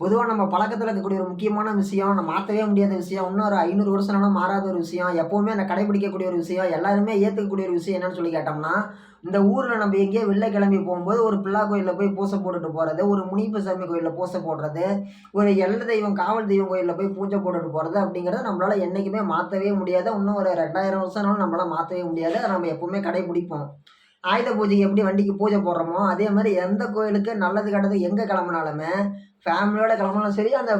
பொதுவாக நம்ம பழக்கத்தில் இருக்கக்கூடிய ஒரு முக்கியமான விஷயம் நம்ம மாற்றவே முடியாத விஷயம் இன்னும் ஒரு ஐநூறு வருஷம்னாலும் மாறாத ஒரு விஷயம் எப்போவுமே அந்த கடைபிடிக்கக்கூடிய ஒரு விஷயம் எல்லாருமே ஏற்றுக்கக்கூடிய ஒரு விஷயம் என்னன்னு சொல்லி கேட்டோம்னா இந்த ஊரில் நம்ம எங்கேயோ வெளில கிளம்பி போகும்போது ஒரு பிள்ளா கோயிலில் போய் பூசை போட்டுட்டு போகிறது ஒரு முனிப்பு சாமி கோயிலில் பூசை போடுறது ஒரு எல்ல தெய்வம் காவல் தெய்வம் கோயிலில் போய் பூஜை போட்டுட்டு போகிறது அப்படிங்கிறத நம்மளால் என்றைக்குமே மாற்றவே முடியாது இன்னும் ஒரு ரெண்டாயிரம் வருஷம்னாலும் நம்மளால் மாற்றவே முடியாது அதை நம்ம எப்போவுமே கடைபிடிப்போம். ஆயுத பூஜைக்கு எப்படி வண்டிக்கு பூஜை போடுறோமோ அதே மாதிரி எந்த கோயிலுக்கு நல்லது கெட்டது எங்கே கிளம்புனாலுமே ஃபேமிலியோட கிளம்புனாலும் சரி அந்த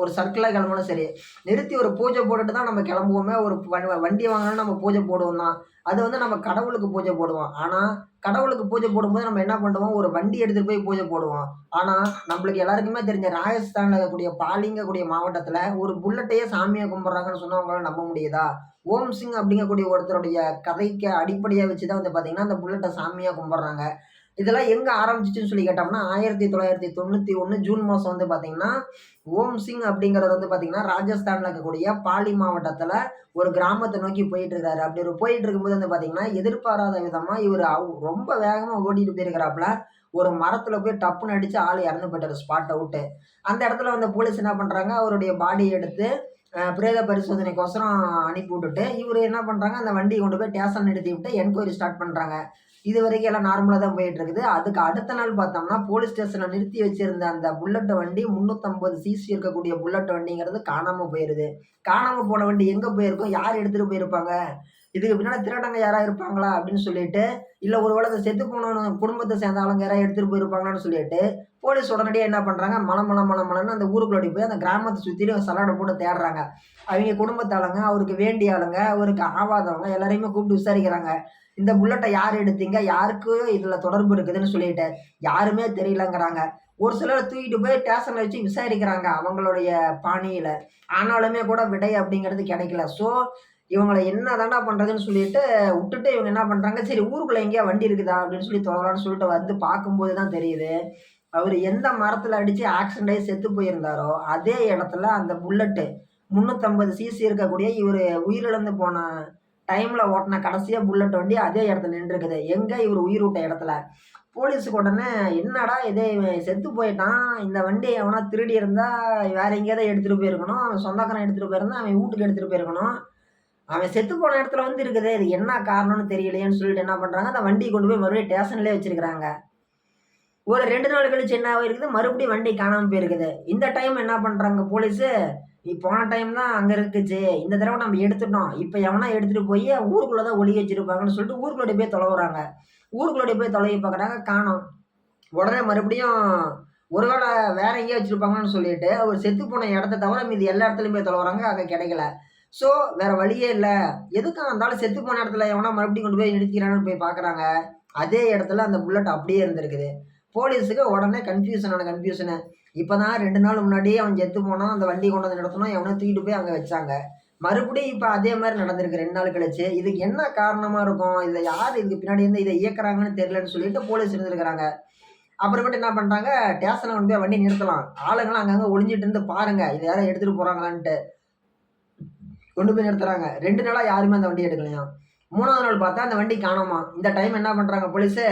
ஒரு சர்க்கிளாக கிளம்புனாலும் சரி. நிறுத்தி ஒரு பூஜை போட்டுட்டு தான் நம்ம கிளம்புவோமே ஒரு வண்டி வண்டி நம்ம பூஜை போடுவோம் தான். அது வந்து நம்ம கடவுளுக்கு பூஜை போடுவோம். ஆனால் கடவுளுக்கு பூஜை போடும்போது நம்ம என்ன பண்ணுவோம்? ஒரு வண்டி எடுத்துகிட்டு போய் பூஜை போடுவோம். ஆனால் நம்மளுக்கு எல்லாருக்குமே தெரிஞ்ச ராஜஸ்தானில் இருக்கக்கூடிய பாலிங்கக்கூடிய மாவட்டத்தில் ஒரு புல்லட்டையே சாமியை கும்பிட்றாங்கன்னு சொன்னால் அவங்களால நம்ப முடியுதா? ஓம் சிங் அப்படிங்கக்கூடிய ஒருத்தருடைய கதைக்கு அடிப்படையாக வச்சு தான் வந்து பார்த்திங்கன்னா அந்த புல்லட்டை சாமியாக கும்பிட்றாங்க. இதெல்லாம் எங்கே ஆரம்பிச்சிச்சுன்னு சொல்லி கேட்டோம்னா ஆயிரத்தி தொள்ளாயிரத்தி தொண்ணூற்றி ஒன்று ஜூன் மாதம் வந்து பார்த்தீங்கன்னா ஓம் சிங் அப்படிங்கிறவர் வந்து பார்த்தீங்கன்னா ராஜஸ்தானில் இருக்கக்கூடிய பாலி மாவட்டத்தில் ஒரு கிராமத்தை நோக்கி போயிட்டு இருக்காரு. அப்படி ஒரு போயிட்டு இருக்கும்போது வந்து பார்த்தீங்கன்னா எதிர்பாராத விதமாக இவர் ரொம்ப வேகமாக ஓடிட்டு போயிருக்கிறாப்புல. ஒரு மரத்தில் போய் டப்புன்னு அடித்து ஆள் இறந்து போயிட்டார் ஸ்பாட் அவுட்டு. அந்த இடத்துல வந்து போலீஸ் என்ன பண்ணுறாங்க அவருடைய பாடியை எடுத்து பிரேத பரிசோதனைக்கோசரம் அனுப்பி விட்டுட்டு இவர் என்ன பண்ணுறாங்க அந்த வண்டியை கொண்டு போய் ஸ்டேஷன் நிறுத்தி விட்டு என்கொயரி ஸ்டார்ட் பண்ணுறாங்க இது வரைக்கும் எல்லாம் நார்மலாக தான் போயிட்டு இருக்குது அதுக்கு அடுத்த நாள் பார்த்தோம்னா போலீஸ் ஸ்டேஷனில் நிறுத்தி வச்சிருந்த அந்த புல்லட் வண்டி முந்நூற்றம்பது சிசி இருக்கக்கூடிய புல்லட் வண்டிங்கிறது காணாமல் போயிடுது காணாமல் போன வண்டி எங்கே போயிருக்கும்? யார் எடுத்துகிட்டு போயிருப்பாங்க? இதுக்கு பின்னாடி திருடங்க யாராக இருப்பாங்களா அப்படின்னு சொல்லிட்டு இல்லை ஒருவேளை வேளை செத்து போன குடும்பத்தை சேர்ந்த ஆளுங்க யாராவது எடுத்துகிட்டு போயிருப்பாங்களான்னு சொல்லிட்டு போலீஸ் உடனடியாக என்ன பண்ணுறாங்க மலம் மலம் மலம் மலம்னு அந்த ஊருக்குள்ளோடி போய் அந்த கிராமத்தை சுற்றிலும் சலாடை போட்டு தேடுறாங்க. அவங்க குடும்பத்தாளுங்க அவருக்கு வேண்டிய ஆளுங்க அவருக்கு ஆவாதவங்க எல்லாரையுமே கூப்பிட்டு விசாரிக்கிறாங்க. இந்த புல்லட்டை யார் எடுத்தீங்க? யாருக்கு இதில் தொடர்பு இருக்குதுன்னு சொல்லிட்டு யாருமே தெரியலங்கிறாங்க. ஒரு சிலர் தூக்கிட்டு போய் ஸ்டேஷனில் வச்சு விசாரிக்கிறாங்க அவங்களுடைய பாணியில். ஆனாலுமே கூட விடை அப்படிங்கிறது கிடைக்கல. ஸோ இவங்களை என்ன தாண்டா பண்ணுறதுன்னு சொல்லிட்டு விட்டுட்டு இவங்க என்ன பண்ணுறாங்க சரி ஊருக்குள்ளே எங்கேயா வண்டி இருக்குதா அப்படின்னு சொல்லி தொலைலான்னு சொல்லிட்டு வந்து பார்க்கும்போது தான் தெரியுது. அவர் எந்த மரத்தில் அடித்து ஆக்சிடென்ட் ஆகி செத்து போயிருந்தாரோ அதே இடத்துல அந்த புல்லட்டு முந்நூற்றம்பது சிசி இருக்கக்கூடிய இவர் உயிரிழந்து போன டைமில் ஓட்டின கடைசியாக புல்லட் வண்டி அதே இடத்துல நின்றுருக்குது எங்கே இவர் உயிர் விட்ட இடத்துல? போலீஸுக்கு உடனே என்னடா இதே இவன் செத்து போயிட்டான். இந்த வண்டி எவனா திருடி இருந்தால் வேற எங்கேயாவது எடுத்துகிட்டு போயிருக்கணும். அவன் சொந்தக்காரன் எடுத்துகிட்டு போயிருந்தா அவன் வீட்டுக்கு எடுத்துகிட்டு போயிருக்கணும். அவன் செத்து போன இடத்துல வந்து இருக்குது இது என்ன காரணம்னு தெரியலையேன்னு சொல்லிட்டு என்ன பண்ணுறாங்க அந்த வண்டியை கொண்டு போய் மறுபடியும் ஸ்டேஷன்லேயே வச்சிருக்கிறாங்க. ஒரு ரெண்டு நாள் கழிச்சு என்ன இருக்குது மறுபடியும் வண்டி காணாமல் போயிருக்குது. இந்த டைம் என்ன பண்ணுறாங்க போலீஸு நீ போன டைம் தான் அங்கே இருக்குச்சு. இந்த தடவை நம்ம எடுத்துட்டோம். இப்போ எவனா எடுத்துகிட்டு போய் ஊருக்குள்ளே தான் ஒளி வச்சிருப்பாங்கன்னு சொல்லிட்டு ஊருக்குள்ளே போய் தொலைவுறாங்க. ஊருக்குள்ளே போய் தொலைவி பார்க்குறாங்க காணோம். உடனே மறுபடியும் ஒருவேளை வேற எங்கேயா வச்சுருப்பாங்கன்னு சொல்லிட்டு அவர் செத்து போன இடத்த தவிர மீது எல்லா இடத்துலையும் போய் தொலைவுறாங்க அங்கே கிடைக்கல. ஸோ வேற வழியே இல்லை. எதுக்காக இருந்தாலும் செத்து போன இடத்துல எவனா மறுபடியும் கொண்டு போய் நிறுத்திக்கிறான்னு போய் பார்க்குறாங்க அதே இடத்துல அந்த புல்லட் அப்படியே இருந்திருக்குது. போலீஸுக்கு உடனே கன்ஃபியூஷனான கன்ஃபியூஷனு இப்போ தான் ரெண்டு நாள் முன்னாடியே அவன் செத்து போனான். அந்த வண்டி கொண்டு வந்து நடத்தணும் எவனோ தூக்கிட்டு போய் அங்கே வச்சாங்க. மறுபடியும் இப்போ அதே மாதிரி நடந்திருக்கு. ரெண்டு நாள் கழிச்சு. இதுக்கு என்ன காரணமாக இருக்கும்? இதில் யார் இதுக்கு பின்னாடி இருந்து இதை இயக்குறாங்கன்னு தெரியலன்னு சொல்லிட்டு போலீஸ் இருந்திருக்கிறாங்க. அப்புறமேட்டு என்ன பண்ணுறாங்க ஸ்டேஷனில் கொண்டு போய் வண்டி நிறுத்தலாம். ஆளுங்களாம் அங்கங்கே ஒளிஞ்சிட்டு இருந்து பாருங்கள் இதை யாரும் எடுத்துகிட்டு போகிறாங்களான்ட்டு கொண்டு போய் நிறுத்துறாங்க ரெண்டு நாளாக யாருமே அந்த வண்டி எடுக்கலையாம் மூணாவது நாள் பார்த்தா அந்த வண்டி காணோமா? இந்த டைம் என்ன பண்ணுறாங்க போலீஸு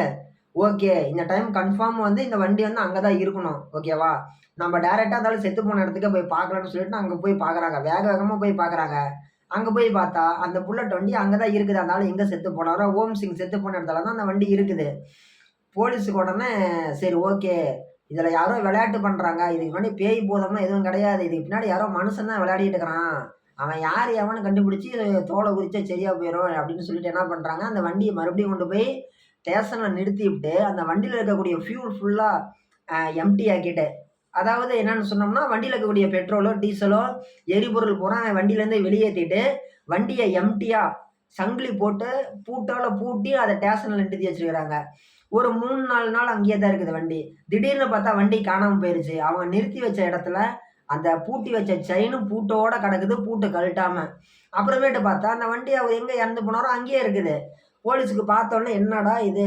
ஓகே இந்த டைம் கன்ஃபார்ம் வந்து இந்த வண்டி வந்து அங்கே தான் இருக்கணும் ஓகேவா நம்ம டேரெக்டாக இருந்தாலும் செத்து போன இடத்துக்கு போய் பார்க்கலாம்னு சொல்லிட்டு அங்கே போய் பார்க்குறாங்க. வேக வேகமாக போய் பார்க்குறாங்க. அங்கே போய் பார்த்தா அந்த புல்லட் வண்டி அங்கே தான் இருக்குது. அதனால எங்கே செத்து போனாரோ? ஓம் சிங் செத்து போன இடத்துல தான் அந்த வண்டி இருக்குது. போலீஸுக்கு உடனே சரி ஓகே இதில் யாரோ விளையாட்டு பண்ணுறாங்க இதுக்கு முன்னாடி பேய் போதம்னா எதுவும் கிடையாது. இதுக்கு பின்னாடி யாரோ மனுஷன் தான் விளையாடிட்டு இருக்கிறான். அவன் யார் எவனு கண்டுபிடிச்சி தோலை குறிச்சா சரியாக போயிடும் அப்படின்னு சொல்லிட்டு என்ன பண்ணுறாங்க அந்த வண்டியை மறுபடியும் கொண்டு போய் ஸ்டேஷனில் நிறுத்தி விட்டு அந்த வண்டியில் இருக்கக்கூடிய ஃபியூல் ஃபுல்லாக எம்டி ஆக்கிட்டு அதாவது என்னன்னு சொன்னோம்னா வண்டியில் இருக்கக்கூடிய பெட்ரோலோ டீசலோ எரிபொருள் பூரா அவன் வண்டியிலேருந்து வெளியேற்றிட்டு வண்டியை எம்டியாக சங்கிலி போட்டு பூட்டால பூட்டி அதை ஸ்டேஷனில் நிறுத்தி வச்சிருக்கிறாங்க. ஒரு மூணு நாலு நாள் அங்கேயே தான் இருக்குது வண்டி. திடீர்னு பார்த்தா வண்டி காணாமல் போயிருச்சு. அவங்க நிறுத்தி வச்ச இடத்துல அந்த பூட்டி வச்ச செயினும் பூட்டோட கிடக்குது பூட்டு கழட்டாம. அப்புறமேட்டு பார்த்தா அந்த வண்டி அவர் எங்கே இறந்து போனாரோ அங்கேயே இருக்குது. போலீஸுக்கு பார்த்தோன்னே என்னடா இது?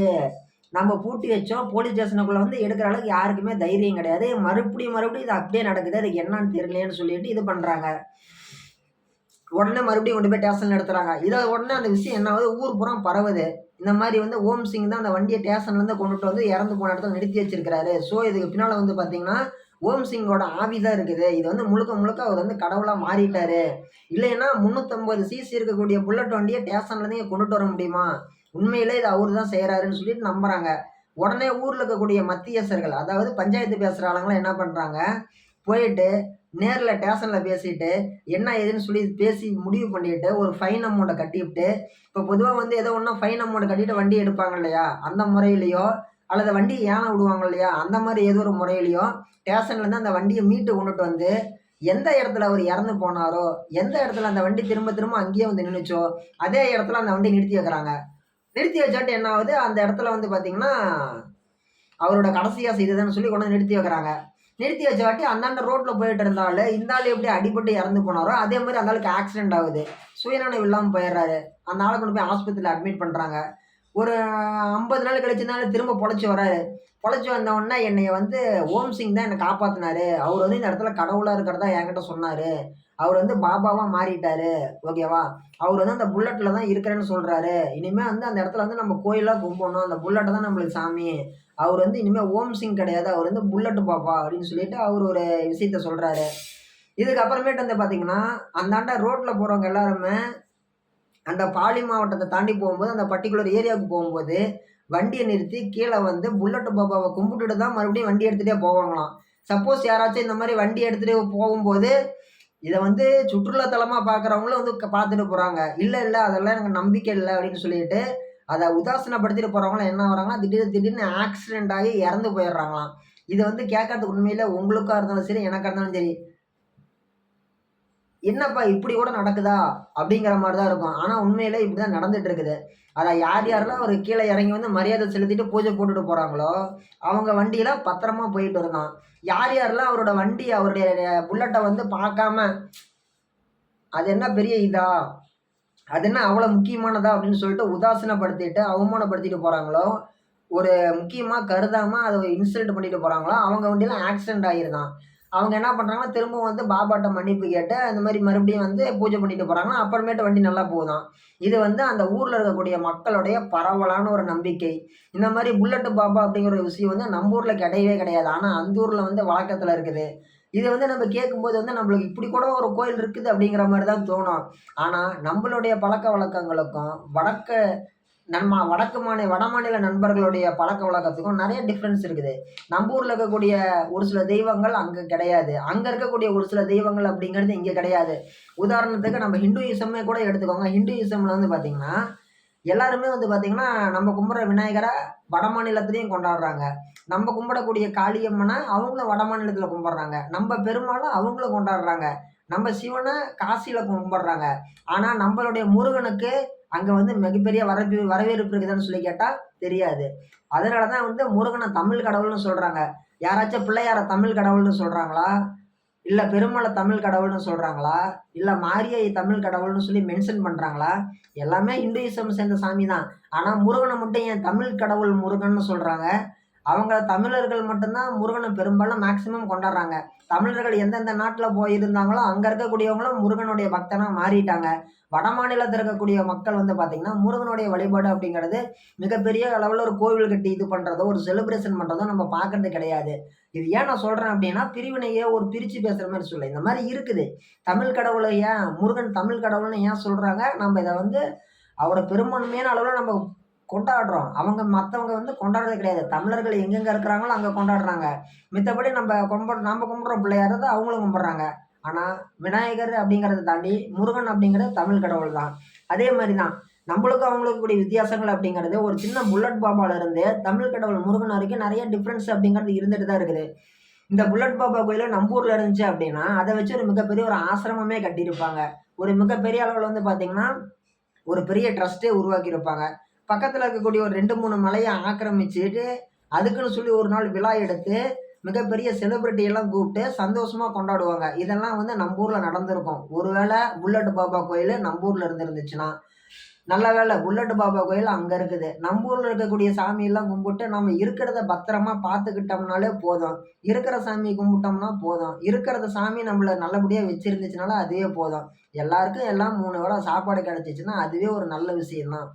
நம்ம பூட்டி வச்சோம் போலீஸ் ஸ்டேஷனுக்குள்ளே வந்து எடுக்கிற அளவுக்கு யாருக்குமே தைரியம் கிடையாது. மறுபடியும் மறுபடியும் இது அப்படியே நடக்குது. அதுக்கு என்னன்னு தெரியலேன்னு சொல்லிட்டு இது பண்ணுறாங்க உடனே மறுபடியும் கொண்டு போய் டேஷன் எடுத்துறாங்க. இதை உடனே அந்த விஷயம் என்ன ஆகுது? ஊர் புறம் பரவுது. இந்த மாதிரி வந்து ஓம் சிங் தான் அந்த வண்டியை ஸ்டேஷன்லேருந்து கொண்டுட்டு வந்து இறந்து போன இடத்துல நிறுத்தி வச்சிருக்கிறாரு. ஸோ இதுக்கு பின்னால் வந்து பார்த்தீங்கன்னா ஓம் சிங்கோட ஆவி தான் இருக்குது. இது வந்து முழுக்க முழுக்க அவர் வந்து கடவுளாக மாறிட்டாரு. இல்லைன்னா முந்நூற்றம்பது சிசி இருக்கக்கூடிய புல்லட் வண்டியை ஸ்டேஷன்லேருந்து கொண்டுட்டு வர முடியுமா? உண்மையிலே இது அவர் தான் செய்கிறாருன்னு சொல்லிட்டு நம்புகிறாங்க உடனே ஊரில் இருக்கக்கூடிய மத்தியஸ்தர்கள் அதாவது பஞ்சாயத்து பேசுகிற ஆளுங்களாம் என்ன பண்ணுறாங்க போயிட்டு நேரில் ஸ்டேஷனில் பேசிட்டு என்ன ஏதுன்னு சொல்லி பேசி முடிவு பண்ணிட்டு ஒரு ஃபைன் அமௌண்ட்டை கட்டிவிட்டு இப்போ பொதுவாக வந்து ஏதோ ஒன்றா ஃபைன் அமௌண்ட்டை கட்டிட்டு வண்டி எடுப்பாங்க இல்லையா? அந்த முறையிலையோ அல்லது வண்டி ஏனை விடுவாங்க இல்லையா? அந்த மாதிரி ஏதோ ஒரு முறையிலையோ ஸ்டேஷன்லேருந்து அந்த வண்டியை மீட்டு கொண்டுட்டு வந்து எந்த இடத்துல அவர் இறந்து போனாரோ எந்த இடத்துல அந்த வண்டி திரும்ப திரும்ப அங்கேயே வந்து நின்றுச்சோ அதே இடத்துல அந்த வண்டி நிறுத்தி வைக்கிறாங்க. நிறுத்தி வச்சாட்டு என்ன ஆகுது? அந்த இடத்துல வந்து பார்த்தீங்கன்னா அவரோட கடைசியாக செய்ததுன்னு சொல்லி கொண்டு நிறுத்தி வைக்கிறாங்க. நிறுத்தி வச்ச வாட்டி அந்தாண்ட ரோட்டில் போயிட்டு இருந்தாலும் இந்த ஆள் எப்படி அடிபட்டு இறந்து போனாரோ அதே மாதிரி அந்த ஆளுக்கு ஆக்சிடென்ட் ஆகுது. சுயநினைவு இல்லாமல் போயிடுறாரு. அந்த ஆளை கொண்டு போய் ஆஸ்பத்திரியில் அட்மிட் பண்ணுறாங்க ஒரு ஐம்பது நாள் கழிச்சிருந்தாலும் திரும்ப பொழைச்சி வராரு. பொழைச்சி வந்தவொடனே உடனே என்னைய வந்து ஓம் சிங் தான் என்னை காப்பாற்றினாரு அவர் வந்து இந்த இடத்துல கடவுளாக இருக்கிறதா என்கிட்ட சொன்னார். அவர் வந்து பாபாவாக மாறிட்டாரு. ஓகேவா அவர் வந்து அந்த புல்லட்டில் தான் இருக்கிறேன்னு சொல்கிறாரு இனிமேல் வந்து அந்த இடத்துல வந்து நம்ம கோயிலாக கும்பிடணும். அந்த புல்லட்டை தான் நம்மளுக்கு சாமி. அவர் வந்து இனிமேல் ஓம் சிங் கிடையாது. அவர் வந்து புல்லட்டு பாப்பா அப்படின்னு சொல்லிட்டு அவர் ஒரு விஷயத்த சொல்கிறாரு இதுக்கப்புறமேட்டு வந்து பார்த்தீங்கன்னா அந்தாண்ட ரோட்டில் போகிறவங்க எல்லாருமே அந்த பாலி மாவட்டத்தை தாண்டி போகும்போது அந்த பர்டிகுலர் ஏரியாவுக்கு போகும்போது வண்டியை நிறுத்தி கீழே வந்து புல்லட்டு பாபாவை கும்பிட்டுட்டு தான் மறுபடியும் வண்டி எடுத்துகிட்டே போவாங்களாம். சப்போஸ் யாராச்சும் இந்த மாதிரி வண்டி எடுத்துகிட்டு போகும்போது இதை வந்து சுற்றுலாத்தலமாக பார்க்குறவங்களும் வந்து க- பார்த்துட்டு போகிறாங்க இல்லை இல்லை அதெல்லாம் எனக்கு நம்பிக்கை இல்லை அப்படின்னு சொல்லிட்டு அதை உதாசீனப்படுத்திட்டு போகிறவங்களாம் என்ன வராங்கன்னா திடீர்னு திடீர்னு ஆக்சிடென்ட் ஆகி இறந்து போயிடுறாங்களாம். இதை வந்து கேட்கறதுக்கு உண்மையில் உங்களுக்காக இருந்தாலும் சரி எனக்காக இருந்தாலும் சரி என்னப்பா இப்படி கூட நடக்குதா? அப்படிங்கிற மாதிரி தான் இருக்கும். ஆனால் உண்மையிலே இப்படி தான் நடந்துட்டு இருக்குது அதை யார் யாரெல்லாம் ஒரு கீழே இறங்கி வந்து மரியாதை செலுத்திட்டு பூஜை போட்டுட்டு போகிறாங்களோ அவங்க வண்டியில பத்திரமா போயிட்டு இருந்தான் யார் யாரெல்லாம் அவரோட வண்டி அவருடைய புல்லட்டை வந்து பார்க்காம அது என்ன பெரிய இதா? அது என்ன அவ்வளோ முக்கியமானதா? அப்படின்னு சொல்லிட்டு உதாசீனப்படுத்திட்டு அவமானப்படுத்திட்டு போகிறாங்களோ ஒரு முக்கியமாக கருதாமல் அதை இன்சல்ட் பண்ணிட்டு போகிறாங்களோ அவங்க வண்டியில் ஆக்சிடென்ட் ஆகிருந்தான் அவங்க என்ன பண்ணுறாங்கன்னா திரும்ப வந்து பாபாட்ட மன்னிப்பு கேட்டு அந்த மாதிரி மறுபடியும் வந்து பூஜை பண்ணிட்டு போகிறாங்கன்னா அப்புறமேட்டு வண்டி நல்லா போகுதாம் இது வந்து அந்த ஊரில் இருக்கக்கூடிய மக்களுடைய பரவலான ஒரு நம்பிக்கை. இந்த மாதிரி புல்லட்டு பாபா அப்படிங்கிற ஒரு விஷயம் வந்து நம்ம ஊரில் கிடையவே கிடையாது. ஆனால் அந்த ஊரில் வந்து வழக்கத்தில் இருக்குது. இது வந்து நம்ம கேட்கும்போது வந்து நம்மளுக்கு இப்படி கூட ஒரு கோயில் இருக்குது அப்படிங்கிற மாதிரி தான் தோணும். ஆனால் நம்மளுடைய பழக்க வழக்கங்களுக்கும் வடக்க நன்மா வடக்கு மாநில வட மாநில நண்பர்களுடைய பழக்க வழக்கத்துக்கும் நிறைய டிஃப்ரென்ஸ் இருக்குது. நம்ம ஊரில் இருக்கக்கூடிய ஒரு சில தெய்வங்கள் அங்கே கிடையாது. அங்கே இருக்கக்கூடிய ஒரு சில தெய்வங்கள் அப்படிங்கிறது இங்கே கிடையாது. உதாரணத்துக்கு நம்ம ஹிந்துயிசமே கூட எடுத்துக்கோங்க. ஹிந்துயிசமில் வந்து பார்த்திங்கன்னா எல்லாருமே வந்து பார்த்திங்கன்னா நம்ம கும்பிட்ற விநாயகரை வட மாநிலத்துலேயும் கொண்டாடுறாங்க. நம்ம கும்பிடக்கூடிய காளியம்மனை அவங்களும் வட மாநிலத்தில் கும்பிட்றாங்க. நம்ம பெருமாளை அவங்களும் கொண்டாடுறாங்க. நம்ம சிவனை காசியில் கும்பிட்றாங்க. ஆனால் நம்மளுடைய முருகனுக்கு அங்கே வந்து மிகப்பெரிய வரப்பு வரவேற்பு இருக்குதுன்னு சொல்லி கேட்டால் தெரியாது. அதனால தான் வந்து முருகனை தமிழ் கடவுள்னு சொல்கிறாங்க யாராச்சும் பிள்ளையார தமிழ் கடவுள்னு சொல்கிறாங்களா இல்லை பெருமலை தமிழ் கடவுள்னு சொல்கிறாங்களா இல்லை மாரியை தமிழ் கடவுள்னு சொல்லி மென்ஷன் பண்ணுறாங்களா எல்லாமே இந்துயிசம் சேர்ந்த சாமி தான் ஆனால் முருகனை மட்டும் ஏன் தமிழ் கடவுள் முருகன்னு சொல்கிறாங்க அவங்க தமிழர்கள் மட்டும்தான் முருகனை பெரும்பாலும் மேக்சிமம் கொண்டாடுறாங்க. தமிழர்கள் எந்தெந்த நாட்டில் போயிருந்தாங்களோ அங்கே இருக்கக்கூடியவங்களும் முருகனுடைய பக்தனாக மாறிட்டாங்க. வட மாநிலத்தில் இருக்கக்கூடிய மக்கள் வந்து பார்த்திங்கன்னா முருகனுடைய வழிபாடு அப்படிங்கிறது மிகப்பெரிய அளவில் ஒரு கோவில் கட்டி இது பண்ணுறதோ ஒரு செலிப்ரேஷன் பண்ணுறதோ நம்ம பார்க்கறது கிடையாது. இது ஏன் நான் சொல்கிறேன் அப்படின்னா பிரிவினையே ஒரு பிரித்து பேசுகிற மாதிரி சொல்ல இந்த மாதிரி இருக்குது. தமிழ் கடவுளை ஏன் முருகன் தமிழ் கடவுள்னு ஏன் சொல்கிறாங்க நம்ம இதை வந்து அவரை பெரும்பான்மையான அளவில் நம்ம கொண்டாடுறோம். அவங்க மற்றவங்க வந்து கொண்டாடுறது கிடையாது. தமிழர்கள் எங்கெங்கே இருக்கிறாங்களோ அங்கே கொண்டாடுறாங்க. மித்தபடி நம்ம கும்பிட நம்ம கும்பிட்ற பிள்ளையார் தான் அவங்களும் கும்பிட்றாங்க. ஆனால் விநாயகர் அப்படிங்கிறத தாண்டி முருகன் அப்படிங்கிறது தமிழ் கடவுள் தான். அதே மாதிரி தான் நம்மளுக்கும் அவங்களுக்கு கூடிய வித்தியாசங்கள் அப்படிங்கிறது ஒரு சின்ன புல்லட் பாபால இருந்து தமிழ் கடவுள் முருகன் வரைக்கும் நிறைய டிஃப்ரென்ஸ் அப்படிங்கிறது இருந்துட்டு தான் இருக்குது. இந்த புல்லட் பாபா கோயில் நம்ம ஊரில் இருந்துச்சு அப்படின்னா அதை வச்சு ஒரு மிகப்பெரிய ஒரு ஆசிரமமே கட்டியிருப்பாங்க. ஒரு மிகப்பெரிய அளவில் வந்து பார்த்திங்கன்னா ஒரு பெரிய ட்ரஸ்ட்டே உருவாக்கியிருப்பாங்க. பக்கத்தில் இருக்கக்கூடிய ஒரு ரெண்டு மூணு மலையை ஆக்கிரமிச்சுட்டு அதுக்குன்னு சொல்லி ஒரு நாள் விழா எடுத்து மிகப்பெரிய செலிபிரிட்டி எல்லாம் கூப்பிட்டு சந்தோஷமாக கொண்டாடுவாங்க. இதெல்லாம் வந்து நம்ம ஊரில் நடந்திருக்கும். ஒருவேளை புல்லட் பாபா கோயில் நம்ம ஊரில் இருந்துருந்துச்சுன்னா நல்ல வேளை புல்லட் பாபா கோயில் அங்கே இருக்குது. நம்ம ஊரில் இருக்கக்கூடிய சாமியெல்லாம் கும்பிட்டு நம்ம இருக்கிறத பத்திரமா பார்த்துக்கிட்டோம்னாலே போதும். இருக்கிற சாமி கும்பிட்டோம்னா போதும். இருக்கிறத சாமி நம்மளை நல்லபடியாக வச்சிருந்துச்சுனால அதுவே போதும். எல்லாருக்கும் எல்லாம் மூணு வேளை சாப்பாடு கிடச்சிச்சின்னா அதுவே ஒரு நல்ல விஷயம்தான்.